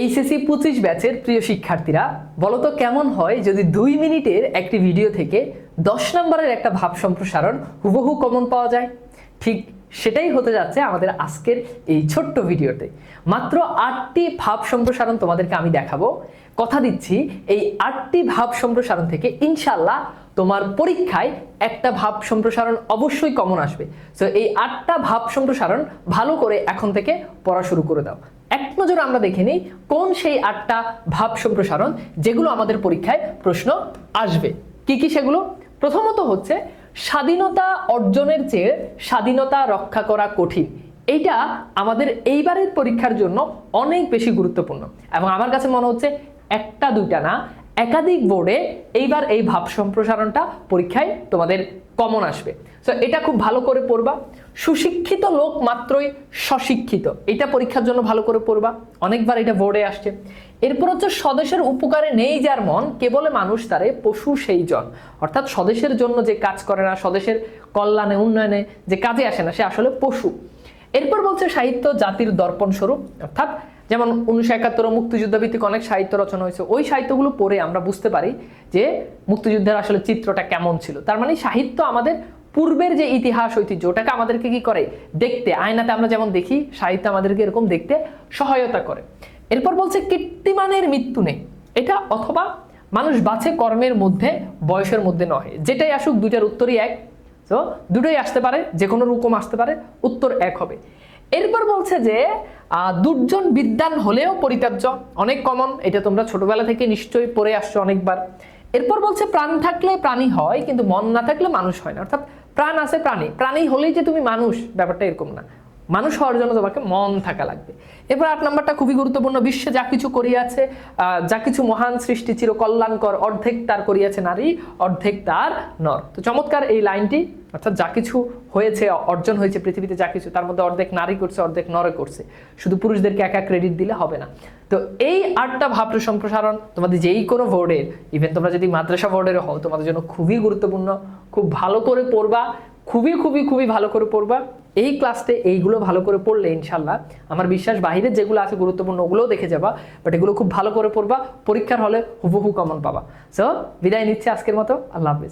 HSC পঁচিশ ব্যাচের প্রিয় শিক্ষার্থীরা বলো তো কেমন হয় যদি দুই মিনিটের একটি ভিডিও থেকে দশ নম্বরের একটা ভাব সম্প্রসারণ হুবহু কমন পাওয়া যায়? ঠিক সেটাই হতে যাচ্ছে আমাদের আজকের এই ছোট্ট ভিডিওতে। মাত্র আটটি ভাব সম্প্রসারণ তোমাদেরকে আমি দেখাবো। কথা দিচ্ছি, এই আটটি ভাব সম্প্রসারণ থেকে ইনশাল্লাহ তোমার পরীক্ষায় একটা ভাব সম্প্রসারণ অবশ্যই কমন আসবে। সো এই আটটা ভাব সম্প্রসারণ ভালো করে এখন থেকে পড়া শুরু করে দাও। এক নজর আমরা দেখে নিই কোন সেই আটটা ভাব সম্প্রসারণ যেগুলো আমাদের পরীক্ষায় প্রশ্ন আসবে। কি কি সেগুলো? প্রথমত হচ্ছে স্বাধীনতা অর্জনের চেয়ে স্বাধীনতা রক্ষা করা কঠিন। এইটা আমাদের এইবারের পরীক্ষার জন্য অনেক বেশি গুরুত্বপূর্ণ। এবং আমার কাছে মনে হচ্ছে একটা দুইটা না, একাধিক বোর্ডে এইবার এই ভাব সম্প্রসারণটা পরীক্ষায় তোমাদের কমন আসবে। সো এটা খুব ভালো করে পড়বা। সুশিক্ষিত লোক মাত্রই স্বশিক্ষিত। এটা পরীক্ষার জন্য ভালো করে পড়বা। অনেকবার এটা বোর্ডে আসছে। এরপর হচ্ছে স্বদেশের উপকারে নেই যার মন, কেবল মানুষ তারে পশু সেই জন। অর্থাৎ স্বদেশের জন্য যে কাজ করে না, স্বদেশের কল্যাণে, উন্নয়নে যে কাজে আসে না, সে আসলে পশু। এরপর বলছে সাহিত্য জাতির দর্পণ স্বরূপ। অর্থাৎ যেমন উনিশশো একাত্তর মুক্তিযুদ্ধ ভিত্তিক অনেক সাহিত্য রচনা হয়েছে, ওই সাহিত্যগুলো পড়ে আমরা বুঝতে পারি যে মুক্তিযুদ্ধের আসলে চিত্রটা কেমন ছিল। তার মানে সাহিত্য আমাদের পূর্বের যে ইতিহাস, ঐতিহ্য, ওটাকে আমাদেরকে কি করে? দেখতে, আয়নাতে আমরা যেমন দেখি, সাহিত্য আমাদেরকে এরকম দেখতে সহায়তা করে। এরপর বলছে কীর্তিমানের মৃত্যু নেই। এটা অথবা মানুষ বাছে কর্মের মধ্যে, বয়সের মধ্যে নয় যেটাই আসুক, দুইটার উত্তরই এক। তো দুটোই আসতে পারে যে কোনো রকম আসতে পারে, উত্তর এক হবে। এরপর বলছে যে দুর্জন বিদ্যান হলেও পরিত্যাজ্য। অনেক কমন এটা তোমরা ছোটবেলা থেকে নিশ্চয়ই পড়ে আসছো অনেকবার। এরপর বলছে প্রাণ থাকলে প্রাণী হয়, কিন্তু মন না থাকলে মানুষ হয় না। অর্থাৎ প্রাণ আছে প্রাণী। প্রাণী হলেই যে তুমি মানুষ, ব্যাপারটা এরকম না। মানুষ হওয়ার জন্য তোমাকে মন থাকা লাগবে। এরপর আট নাম্বারটা খুবই গুরুত্বপূর্ণ। বিশ্বে যা কিছু করিয়াছে যা কিছু মহান সৃষ্টি চির কল্যাণকর অর্ধেক তার করিয়াছে নারী, অর্ধেক তার নর। তো চমৎকার এই লাইনটি। অর্থাৎ যা কিছু হয়েছে, অর্জন হয়েছে পৃথিবীতে যা কিছু, তার মধ্যে অর্ধেক নারী করছে, অর্ধেক নরে করছে। শুধু পুরুষদেরকে একা ক্রেডিট দিলে হবে না। তো এই আটটা ভাবনা সম্প্রসারণ তোমাদের যেই কোনো বোর্ডের ইভেন তোমরা যদি মাদ্রাসা বোর্ডের হও, তোমাদের জন্য খুবই গুরুত্বপূর্ণ, খুব ভালো করে পড়বা, খুবই খুবই খুবই ভালো করে পড়বা। এই ক্লাসতে এইগুলো ভালো করে পড়লে ইনশাল্লাহ আমার বিশ্বাস বাহিরের যেগুলো আছে গুরুত্বপূর্ণ ওগুলোও দেখে যাবা বাট এগুলো খুব ভালো করে পড়বা, পরীক্ষার হলে হুবহু কমন পাবা। সো বিদায় নিচ্ছে আজকের মতো, আল্লাহ হাফিজ।